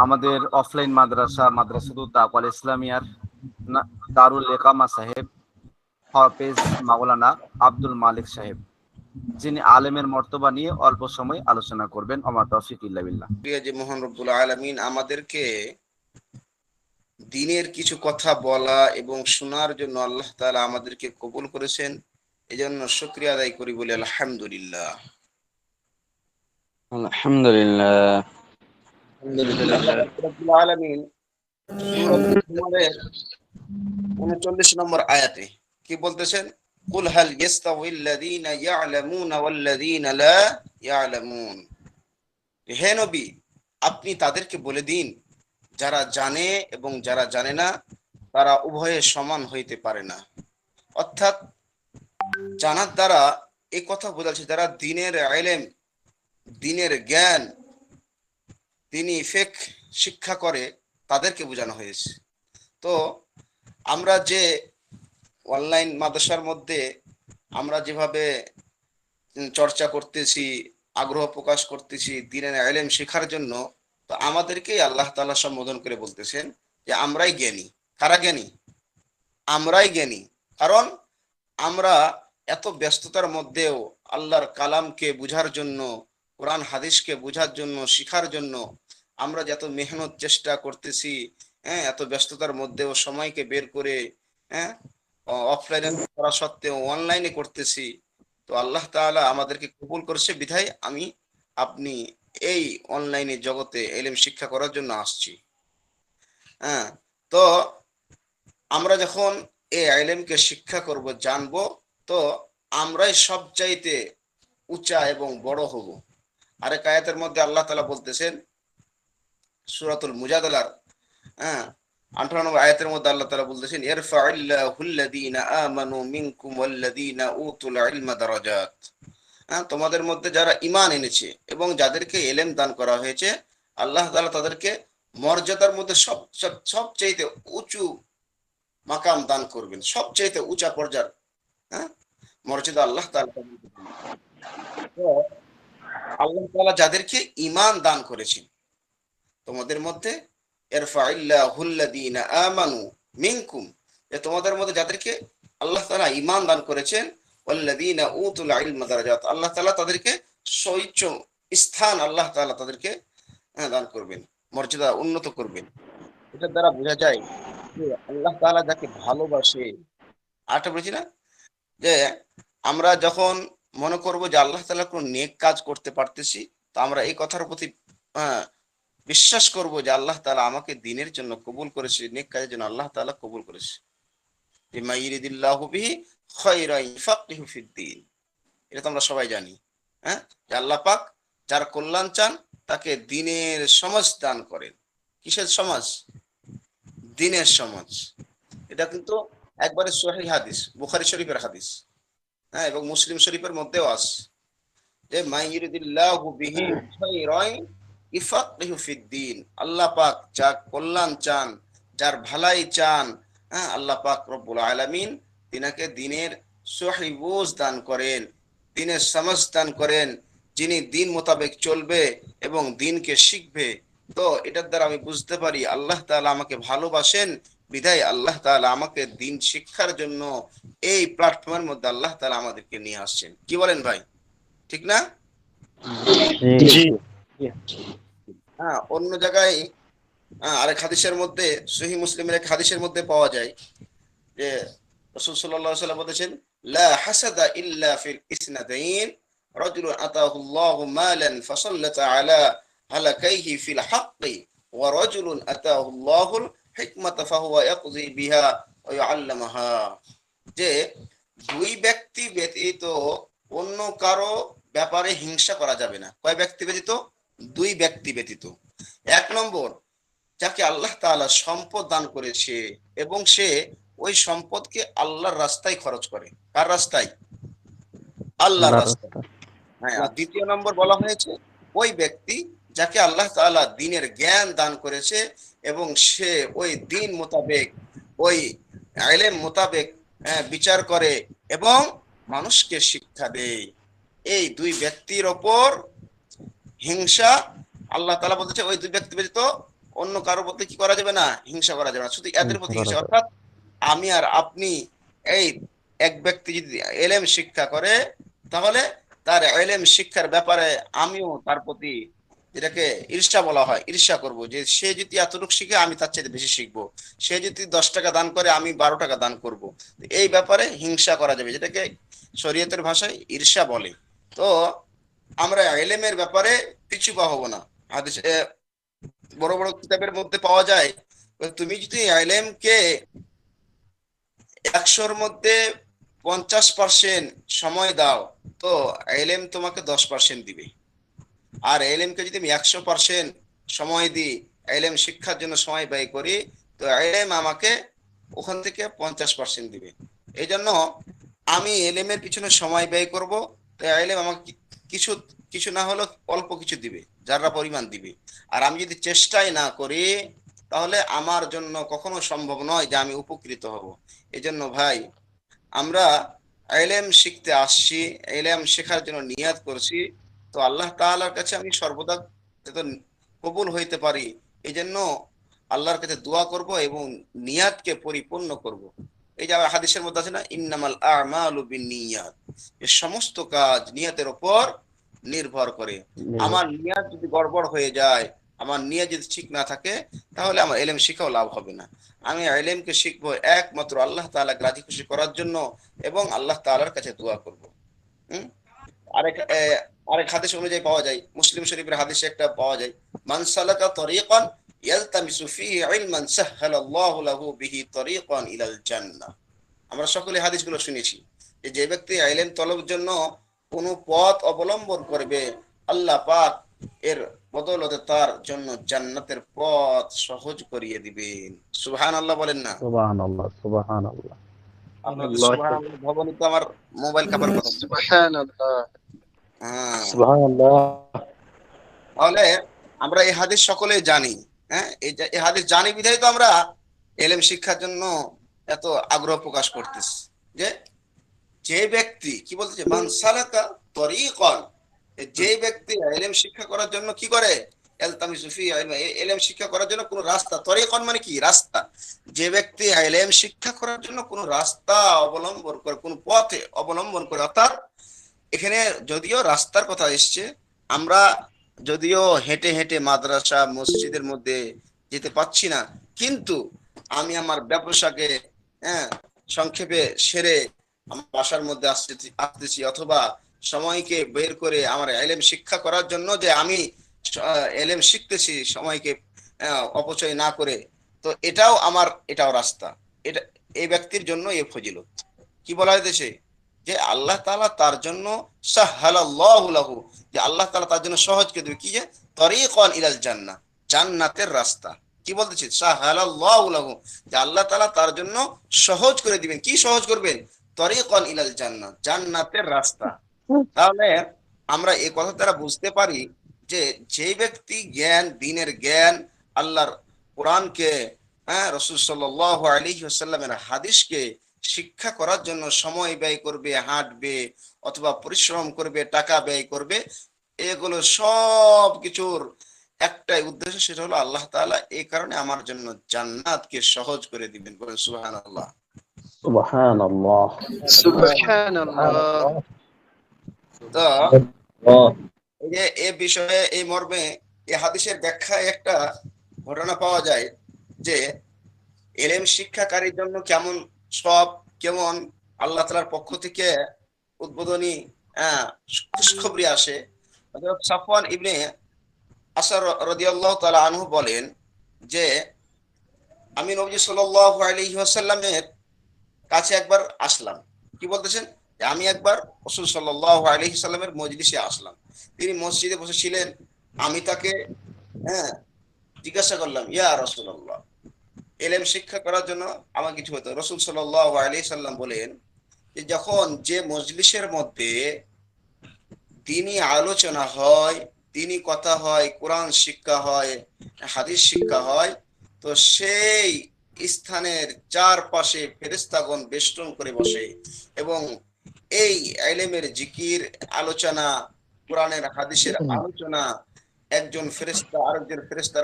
আমাদের অফলাইন মাদ্রাসা মাদ্রাসাতুল তাকওয়াল ইসলামিয়ার দারুল একামা সাহেব হাফেজ মাওলানা আব্দুল মালিক সাহেব যিনি আলেমের মর্তবা নিয়ে অল্প সময় আলোচনা করবেন। অমা তৌফিক ইল্লা বিল্লাহ। প্রিয় যে মোহন রব্বুল আলমিন আমাদেরকে দিনের কিছু কথা বলা এবং শোনার জন্য আল্লাহ তালা আমাদেরকে কবুল করেছেন। এজন্য শুকরিয়া আদায় করি বলে আলহামদুলিল্লাহ। আলহামদুলিল্লাহ। আল্লাহ রব্বুল আলামিন সূরাতুল জুমারের 39 নম্বর আয়াতে কি বলতেছেন? আপনি তাদেরকে বলে দিন, যারা জানে এবং যারা জানে না, তারা উভয়ে সমান হইতে পারে না। অর্থাৎ জানার দ্বারা এই কথা বোঝাচ্ছে যারা দিনের আইলেম, দিনের জ্ঞান তিনি ফেক শিক্ষা করে তাদেরকে বোঝানো হয়েছে। তো আমরা যে অনলাইন মাদ্রাসার মধ্যে আমরা যেভাবে চর্চা করতেছি, আগ্রহ প্রকাশ করতেছি, দিনের আইলেম শেখার জন্য, তো আমাদেরকেই আল্লাহ তাআলা সম্বোধন করে বলতেছেন যে, আমরাই জ্ঞানী। কারা জ্ঞানী? আমরাই জ্ঞানী। কারণ আমরা এত ব্যস্ততার মধ্যেও আল্লাহর কালামকে বুঝার জন্য, কোরআন হাদিসকে বোঝার জন্য, শিখার জন্য আমরা যত মেহনত চেষ্টা করতেছি হ্যাঁ এত ব্যস্ততার মধ্যেও সময়কে বের করে হ্যাঁ অফলাইনে করা সত্ত্বেও অনলাইনে করতেছি। তো আল্লাহ তাআলা আমাদেরকে কবুল করছে। বিধায় আমি, আপনি এই অনলাইনে জগতে এলেম শিক্ষা করার জন্য আসছি। হ্যাঁ তো আমরা যখন এই আইলেমকে শিক্ষা করব, জানব, তো আমরাই সবচাইতে উঁচা এবং বড় হব। আরেক আয়াতের মধ্যে আল্লাহ তালা বলতেছেন সূরাতুল মুজাদালার হ্যাঁ আঠারো নম্বর আয়াতের মধ্যে আল্লাহ তাআলা বলতেছেন ইরফা'iল্লাহুল্লাযীনা আমানু মিনকুম ওয়াল্লাযীনা উতুল ইলমা দারাজাত হ্যাঁ তোমাদের মধ্যে যারা ঈমান এনেছে এবং যাদেরকে এলেম দান করা হয়েছে, আল্লাহ তাআলা তাদেরকে মর্যাদার মধ্যে সব সব, সবচাইতে উঁচু মাকাম দান করবেন, সবচাইতে উঁচা পর্যার হ্যাঁ মর্যাদা আল্লাহ তাআলা তাদেরকে দিবেন। তো আল্লাহ তাআলা যাদেরকে ইমান দান করেছেন তোমাদের মধ্যে আমানু মিনকুম তোমাদের মধ্যে যাদেরকে আল্লাহ তাআলা ইমান দান করেছেন আল্লাহ তালা তাদেরকে সৌচ্চ স্থান আল্লাহ তাআলা তাদেরকে হ্যাঁ, দান করবেন মর্যাদা উন্নত করবেন। এটার দ্বারা বোঝা যায় যে আল্লাহ তাআলা যাকে ভালোবাসে। আরেকটা বলেছি না? যে আমরা যখন মনে করব যে আল্লাহ তাআলা কোনো নেক কাজ করতে পারতেছি তো আমরা এই কথার প্রতি আহ, বিশ্বাস করব যে আল্লাহ তাআলা আমাকে দিনের জন্য কবুল করেছে, নেক কাজের জন্য আল্লাহ তাআলা কবুল করেছে। এটা তো আমরা সবাই জানি হ্যাঁ? আল্লাহ পাক যার কল্যাণ চান, তাকে দিনের সমাজ দান করেন। কিসের সমাজ? দিনের সমাজ। এটা কিন্তু একবারে সহিহ হাদিস, বুখারি শরীফের হাদিস হ্যাঁ? এবং মুসলিম শরীফের মধ্যেও আছে। যে মাইয়ুরিদিল্লাহু বিহি ইফাক্কিহু ফিদ্দিন। আল্লাহ পাক যা কল্যাণ চান যার ভালাই চান হ্যাঁ আল্লাহ পাক রব্বুল আলামিন তিনাকে দিনের সহি বুঝ দান করেন দিনের সমাজ দান করেন যিনি দিন মোতাবেক চলবে এবং দিনকে শিখবে। তো এটার দ্বারা আমি বুঝতে পারি আল্লাহ তাআলা আমাকে ভালোবাসেন বিধায় আল্লাহ তাআলা আমাকে দিন শিক্ষার জন্য এই প্ল্যাটফর্মের মধ্যে আল্লাহ তালা আমাদেরকে নিয়ে আসছেন। কি বলেন ভাই? ঠিক না? জি। হ্যাঁ অন্য জায়গায় হ্যাঁ, আরেক হাদিসের মধ্যে সহি মুসলিমের এক হাদিসের মধ্যে পাওয়া যায় যে রাসূল সাল্লাল্লাহু আলাইহি ওয়াসাল্লাম বলেছেন লা হাসাদা ইল্লা ফিল ইউআল্লামুহা যে দুই ব্যক্তি ব্যতীত অন্য কারও ব্যাপারে হিংসা করা যাবে না। কয় ব্যক্তি ব্যতীত? দুই ব্যক্তি ব্যতীত। এক নম্বর যাকে আল্লাহ তাআলা সম্পদ দান করেছে এবং সে ওই সম্পদকে আল্লাহর রাস্তায় খরচ করে। কার রাস্তায়? আল্লাহর রাস্তায়। হ্যাঁ দ্বিতীয় নম্বর বলা হয়েছে ওই ব্যক্তি যাকে আল্লাহ তাআলা দিনের জ্ঞান দান করেছে এবং সে ওই দিন মোতাবেক ওই আইলেম মোতাবেক আহ, বিচার করে এবং মানুষকে শিক্ষা দেয়। এই দুই ব্যক্তির ওপর হিংসা আল্লাহ তাআলা বলতেছে ওই দুই ব্যক্তি ব্যতীত অন্য কারোর প্রতি কি করা যাবে না? হিংসা করা যাবে না। শুধু এদের প্রতি হিংসা। হিংসা অর্থাৎ আমি আর আপনি এই এক ব্যক্তি যদি এলেম শিক্ষা করে তাহলে তার এলেম শিক্ষার ব্যাপারে আমিও তার প্রতি যেটাকে ঈর্ষা বলা হয় ঈর্ষা করব যে সে যদি এতটুকু শিখে আমি তার চাইতে বেশি শিখব। সে যদি দশ টাকা দান করে আমি বারো টাকা দান করব। এই ব্যাপারে হিংসা করা যাবে যেটাকে শরীয়তের ভাষায় ঈর্ষা বলে। তো আমরা এলেমের ব্যাপারে পিছু হব না। বড় বড় কিতাবের মধ্যে পাওয়া যায় তুমি যদি এলেমকে একশোর মধ্যে পঞ্চাশ পার্সেন্ট সময় দাও, তো এলেম তোমাকে দশ পার্সেন্ট দিবে। আর এলেমকে যদি আমি একশো পার্সেন্ট সময় দিই এলেম শিক্ষার জন্য সময় ব্যয় করি, তো এলেম আমাকে ওখান থেকে পঞ্চাশ পার্সেন্ট দিবে। এই জন্য আমি এলেমের পিছনে সময় ব্যয় করব, তো এলেম আমাকে কিছু কিছু না হলেও অল্প কিছু দিবে যারা পরিমাণ দিবে। আর আমি যদি চেষ্টাই না করি, তাহলে আমার জন্য কখনো সম্ভব নয় যে আমি উপকৃত হব। এই জন্য ভাই, আমরা এলেম শিখতে আসছি, এলেম শেখার জন্য নিয়াত করছি। তো আল্লাহ তাআলার কাছে আমি সর্বদা কবুল হইতে পারি এই জন্য আল্লাহর কাছে দোয়া করব এবং নিয়াতকে পরিপূর্ণ করব। এই যে হাদিসের মধ্যে আছে না ইন্নামাল আমালু বিন্নিয়াত। এই সমস্ত কাজ নিয়াতের উপর নির্ভর করে। আমার নিয়াত যদি গড়বড় হয়ে যায় আমার নিয়াত যদি ঠিক না থাকে তাহলে আমার এলেম শিখাও লাভ হবে না। আমি এলেমকে শিখব একমাত্র আল্লাহ তাআলাকে রাজি খুশি করার জন্য এবং আল্লাহ তাআলার কাছে দোয়া করব। হুম? আরেক আরেক হাদিস অনুযায়ী পাওয়া যায়। মুসলিম শরীফের হাদিসে একটা পাওয়া যায় মান সালাকা তরিকান ইয়ালতামিসু ফিহি ইলমান সাহহালাল্লাহু লাহু বিহি তরিকান ইলাল জান্নাহ আমরা সকলে হাদিসগুলো শুনেছি যে যে ব্যক্তি ইলম তলবের জন্য কোন পথ অবলম্বন করবে আল্লাহ পাক এর বদলতে তার জন্য জান্নাতের পথ সহজ করিয়ে দিবেন। সুবহানাল্লাহ বলেন না? সুবহানাল্লাহ সুবহানাল্লাহ। আপনাদের সুবহানাল্লাহ ভবনে তো আমার মোবাইল কাপার কথা হ্যাঁ। সুবহানাল্লাহ। তাহলে আমরা এই হাদিস সকলে জানি। হ্যাঁ? হাদিস জানি বিধায় তো আমরা, এলেম শিক্ষার জন্য এত আগ্রহ প্রকাশ করতেছি। যে যে ব্যক্তি, কি বলতেছে মানসালাকা তরিকন। যে ব্যক্তি এলেম শিক্ষা করার জন্য কি করে? এলেম শিক্ষা করার জন্য কোন রাস্তা। তরিকন মানে কি? রাস্তা। যে ব্যক্তি এলেম শিক্ষা করার জন্য কোন রাস্তা অবলম্বন করে, কোন পথে অবলম্বন করে, অর্থাৎ এখানে যদিও রাস্তার কথা এসছে, আমরা যদিও হেঁটে হেঁটে মাদ্রাসা, মসজিদের মধ্যে যেতে পাচ্ছি না, কিন্তু আমি আমার ব্যবসাকে হ্যাঁ সংক্ষেপে সেরে আমার বাসার মধ্যে আসতেছি আসতেছি অথবা সময়কে বের করে আমার এলেম শিক্ষা করার জন্য যে আমি এলেম শিখতেছি সময়কে অপচয় না করে, তো এটাও আমার, এটাও রাস্তা। এটা, এই ব্যক্তির জন্য এ ফজিলত। কি বলা হয়েছে যে আল্লাহ তাআলা তার জন্য যে আল্লাহ তাআলা তার জন্য সহজ করে দেবে। কি যে? তরিকান ইলাল জান্নাহ, জান্নাতের রাস্তা। কি বলতেছি? সাহালাল্লাহু যে আল্লাহ তাআলা তার জন্য সহজ করে দিবেন। কি সহজ করবেন? তরিকান ইলাল জান্নাহ, জান্নাতের রাস্তা। তাহলে আমরা এই কথা দ্বারা বুঝতে পারি যে যে ব্যক্তি জ্ঞান, দিনের জ্ঞান, আল্লাহর কোরআনকে হ্যাঁ রসুল সাল্লাল্লাহু আলাইহি ওয়াসাল্লামের হাদিসকে শিক্ষা করার জন্য সময় ব্যয় করবে হাঁটবে অথবা পরিশ্রম করবে টাকা ব্যয় করবে এগুলো সব কিছুর একটাই উদ্দেশ্য সেটা হলো আল্লাহ তাআলা এই কারণে আমার জন্য জান্নাতকে সহজ করে দিবেন। বলেন তো এই যে এ বিষয়ে এই মর্মে এই হাদিসের ব্যাখ্যায় একটা ঘটনা পাওয়া যায় যে এলেম শিক্ষাকারীর জন্য কেমন সব কেমন আল্লাহ তালার পক্ষ থেকে উদ্বোধনী আহ, খুশখবরি আসে। সাফওয়ান ইবনে আসার রাদিয়াল্লাহু তাআলা আনহু বলেন যে আমি নবী সাল্লাল্লাহু আলাইহি ওয়াসাল্লামের কাছে একবার আসলাম। কি বলতেছেন? আমি একবার রাসূল সাল্লাল্লাহু আলাইহি সাল্লামের মজলিসে আসলাম। তিনি মসজিদে বসেছিলেন আমি তাকে হ্যাঁ জিজ্ঞাসা করলাম ইয়া রাসূলুল্লাহ এলেম শিক্ষা করার জন্য আমার কিছু হতো। রসুল সাল্লাল্লাহু আলাইহি সাল্লাম বলেন যে যখন যে মজলিসের মধ্যে দিনই আলোচনা হয় দিনই কথা হয় কোরআন শিক্ষা হয় হাদিস শিক্ষা হয় তো সেই স্থানের চারপাশে ফেরেস্তাগণ বেষ্টন করে বসে এবং এই এলেমের জিকির আলোচনা কোরআনের হাদিসের আলোচনা একজন ফেরেস্তা আরেকজন ফেরেস্তার